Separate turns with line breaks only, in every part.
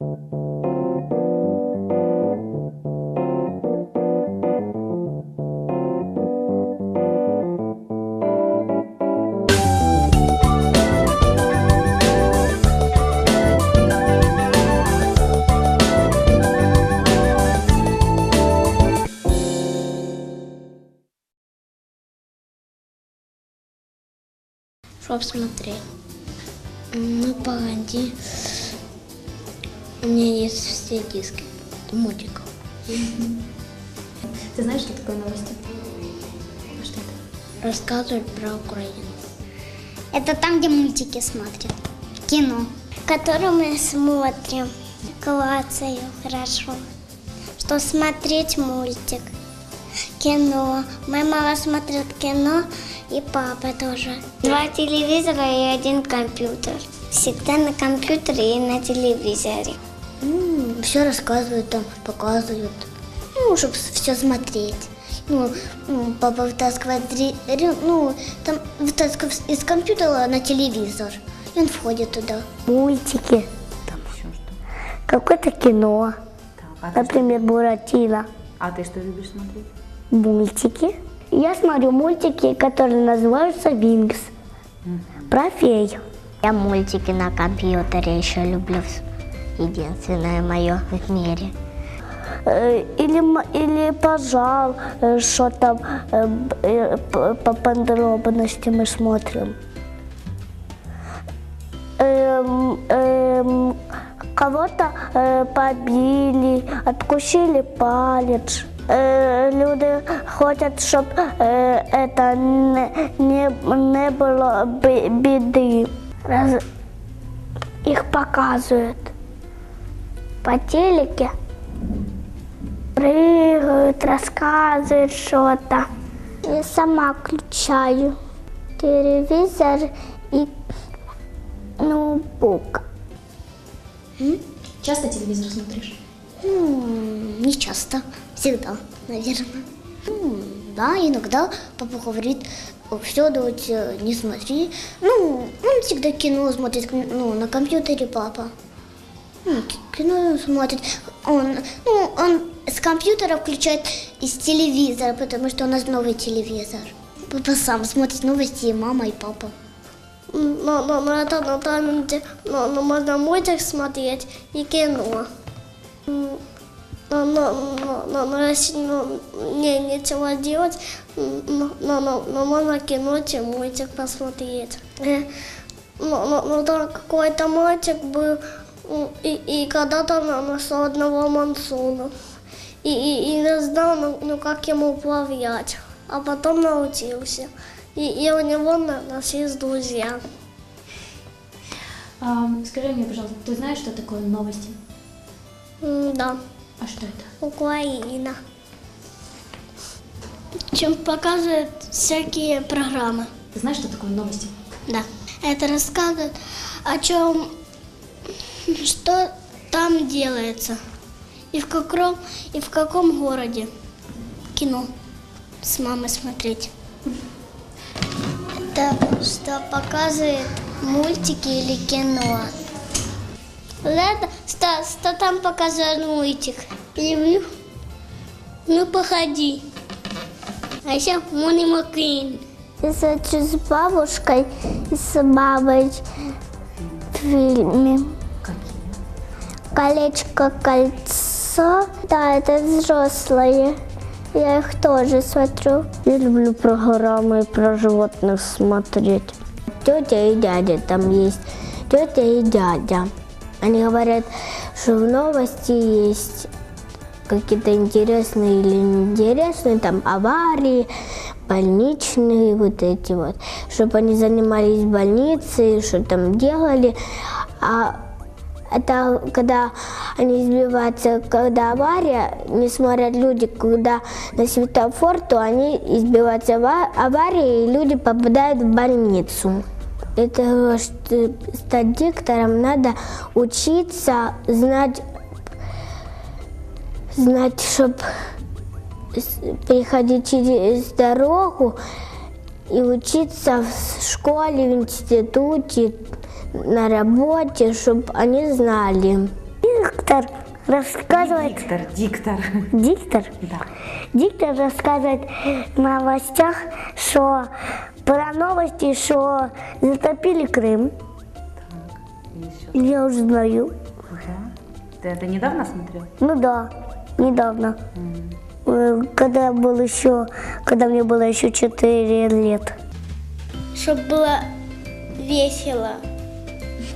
Чтоб смотреть. Ну, погоди. У меня есть все диски мультиков.
Ты знаешь, что такое новости? Что это?
Рассказывают про Украину.
Это там, где мультики смотрят. Кино. Которое мы смотрим. Клацаю хорошо. Что смотреть мультик. Кино. Моя мама смотрит кино, и папа тоже. Два телевизора и один компьютер. Всегда на компьютере и на телевизоре.
все рассказывают там, показывают. Ну, чтобы все смотреть. Ну, папа вытаскивает, ну, там вытаскивает из компьютера на телевизор. И он входит туда.
Мультики,
Еще что?
какое-то кино,
Так, а
например, Буратино.
а ты что любишь смотреть?
Мультики. Я смотрю мультики, которые называются Винкс. Про фей. Я мультики на компьютере еще люблю. Единственное мое в мире. Э, Или, или пожал, э, что там э, э, по подробности мы смотрим. Эм, эм, кого-то э, побили, откусили палец. Э, люди хотят, чтобы это не, не, было бе- беды. Раз- их показывают по телеке, прыгают, рассказывают что-то. Я сама включаю телевизор и ноутбук.
Часто телевизор смотришь?
Не часто, всегда, наверное. Да, иногда папа говорит, все, давайте не смотри. Ну, он всегда кино смотрит, ну, на компьютере папа. Ну, кино смотрит. Он, ну, он с компьютера включает из телевизора, потому что у нас новый телевизор. Папа сам смотрит новости, и мама, и папа.
Но, но, но это на но, но можно мультик смотреть и кино. Но, но, но, но, если ну, не, нечего делать, но, но, но, но можно кино и мультик посмотреть. Э, Но, но, но там какой-то мальчик был, и, и когда-то на- нашел одного мансуна. И, и, и не знал, ну, ну, как ему управлять. А потом научился. И, и у него на- нашлись друзья.
А, скажи мне, пожалуйста, ты знаешь, что такое новости?
Да,
А что это?
Украина.
Чем показывают всякие программы.
Ты знаешь, что такое новости?
Да. Это рассказывает о чем, что там делается. И в каком, и в каком городе. Кино. С мамой смотреть.
Это что показывает мультики или кино.
Вот это, что, что там показывает мультик. Люблю. Ну, походи. А еще Мони Маквин.
Я хочу с бабушкой и с мамой в фильме.
Какие?
Колечко, кольцо. Да, это взрослые. Я их тоже смотрю. Я люблю программы про животных смотреть. Тетя и дядя там есть. Тетя и дядя. Они говорят, что в новости есть какие-то интересные или неинтересные, там аварии, больничные, вот эти вот, чтобы они занимались в больнице, что там делали. А это когда они избиваются, когда авария, не смотрят люди, когда на светофор, то они избиваются ава- аварии, и люди попадают в больницу. Это что стать диктором надо учиться, знать, знать, чтобы переходить через дорогу и учиться в школе, в институте, на работе, чтобы они знали. Диктор рассказывает...
Диктор, диктор.
Диктор?
Да.
Диктор рассказывает в новостях, что про новости, что затопили Крым.
И еще.
Я уже знаю.
Да. Ты это недавно смотрел?
Ну да, недавно. Э, Когда я был еще, когда мне было еще 4 лет.
Чтобы было весело.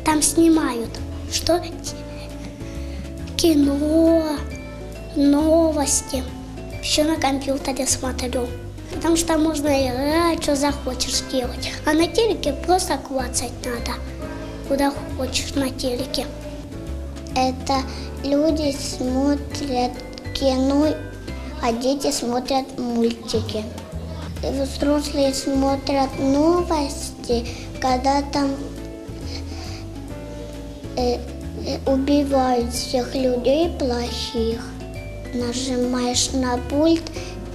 Там снимают, что кино, новости. Все на компьютере смотрю. Потому что можно играть, что захочешь делать. А на телеке просто клацать надо. Куда хочешь на телеке.
Это люди смотрят кино, а дети смотрят мультики. Взрослые смотрят новости, когда там э, э, убивают всех людей плохих. Нажимаешь на пульт,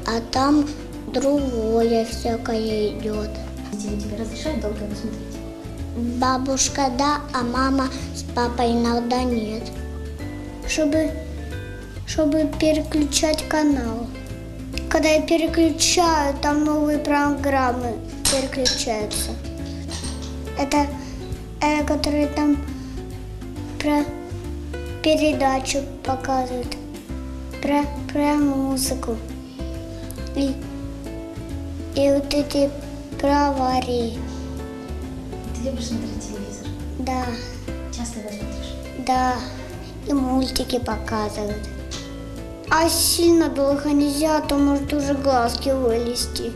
а там другое всякое идет.
Родители разрешают долго его смотреть?
Бабушка да, а мама с папой иногда нет.
чтобы, чтобы переключать канал. Когда я переключаю, там новые программы переключаются. Это, э, которые там про передачу показывают, про, про музыку. И, и вот эти про аварии.
Ты любишь смотреть телевизор?
Да,
Часто его смотришь?
да. И мультики показывают. А сильно долго нельзя, а то может уже глазки вылезти.